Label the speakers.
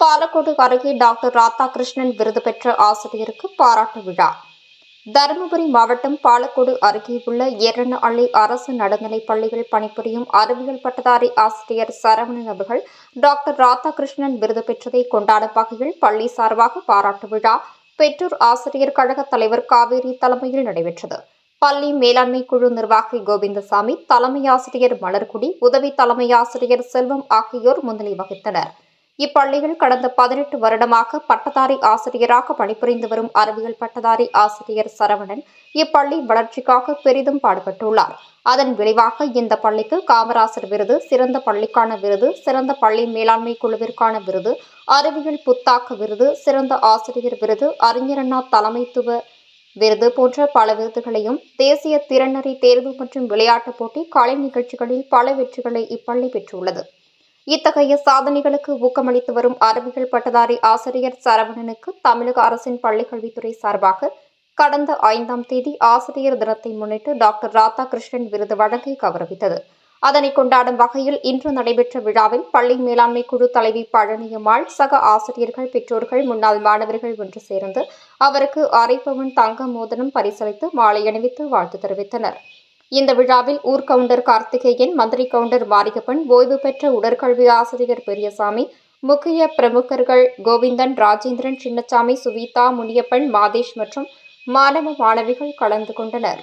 Speaker 1: பாலக்கோடு அருகே டாக்டர் ராதாகிருஷ்ணன் விருது பெற்ற ஆசிரியருக்கு பாராட்டு விழா. தருமபுரி மாவட்டம் பாலக்கோடு அருகே உள்ள எரணஅள்ளி அரசு நடுநிலைப் பள்ளியில் பணிபுரியும் அறிவியல் பட்டதாரி ஆசிரியர் சரவணன் அவர்கள் டாக்டர் ராதாகிருஷ்ணன் விருது பெற்றதை கொண்டாடும் வகையில் பள்ளி சார்பாக பாராட்டு விழா பெற்றோர் ஆசிரியர் கழக தலைவர் காவேரி தலைமையில் நடைபெற்றது. பள்ளி மேலாண்மை குழு நிர்வாகி கோவிந்தசாமி தலைமை ஆசிரியர் மலர்குடி உதவி தலைமை ஆசிரியர் செல்வம் ஆகியோர் முன்னிலை வகித்தனர். இப்பள்ளியில் கடந்த பதினெட்டு வருடமாக பட்டதாரி ஆசிரியராக பணிபுரிந்து வரும் அறிவியல் பட்டதாரி ஆசிரியர் சரவணன் இப்பள்ளி வளர்ச்சிக்காக பெரிதும் பாடுபட்டுள்ளார். அதன் விளைவாக இந்த பள்ளிக்கு காமராசர் விருது சிறந்த பள்ளிக்கான விருது சிறந்த பள்ளி மேலாண்மை குழுவிற்கான விருது அறிவியல் புத்தாக்க விருது சிறந்த ஆசிரியர் விருது அறிஞரண்ணா தலைமைத்துவ விருது போன்ற பல விருதுகளையும் தேசிய திறனறி தேர்வு மற்றும் விளையாட்டுப் போட்டி கலை நிகழ்ச்சிகளில் பல வெற்றிகளை இப்பள்ளி பெற்றுள்ளது. இத்தகைய சாதனைகளுக்கு ஊக்கமளித்து வரும் அறிவியல் பட்டதாரி ஆசிரியர் சரவணனுக்கு தமிழக அரசின் பள்ளிக்கல்வித்துறை சார்பாக கடந்த ஐந்தாம் தேதி ஆசிரியர் தினத்தை முன்னிட்டு டாக்டர் ராதாகிருஷ்ணன் விருது வழங்கி கௌரவித்தது. அதனை கொண்டாடும் வகையில் இன்று நடைபெற்ற விழாவில் பள்ளி மேலாண்மை குழு தலைவி பழனியம்மாள் சக ஆசிரியர்கள் பெற்றோர்கள் முன்னாள் மாணவர்கள் ஒன்று சேர்ந்து அவருக்கு அரைப்பவன் தங்க மோதனம் பரிசளித்து மாலை அணிவித்து வாழ்த்து தெரிவித்தனர். இந்த விழாவில் ஊர்கவுண்டர் கார்த்திகேயன் மந்திரி கவுண்டர் மாரியப்பன் ஓய்வு பெற்ற உடற்கல்வி ஆசிரியர் பெரியசாமி முக்கிய பிரமுகர்கள் கோவிந்தன் ராஜேந்திரன் சின்னசாமி சுவீதா முனியப்பன் மாதேஷ் மற்றும் மாணவ மாணவிகள் கலந்து கொண்டனர்.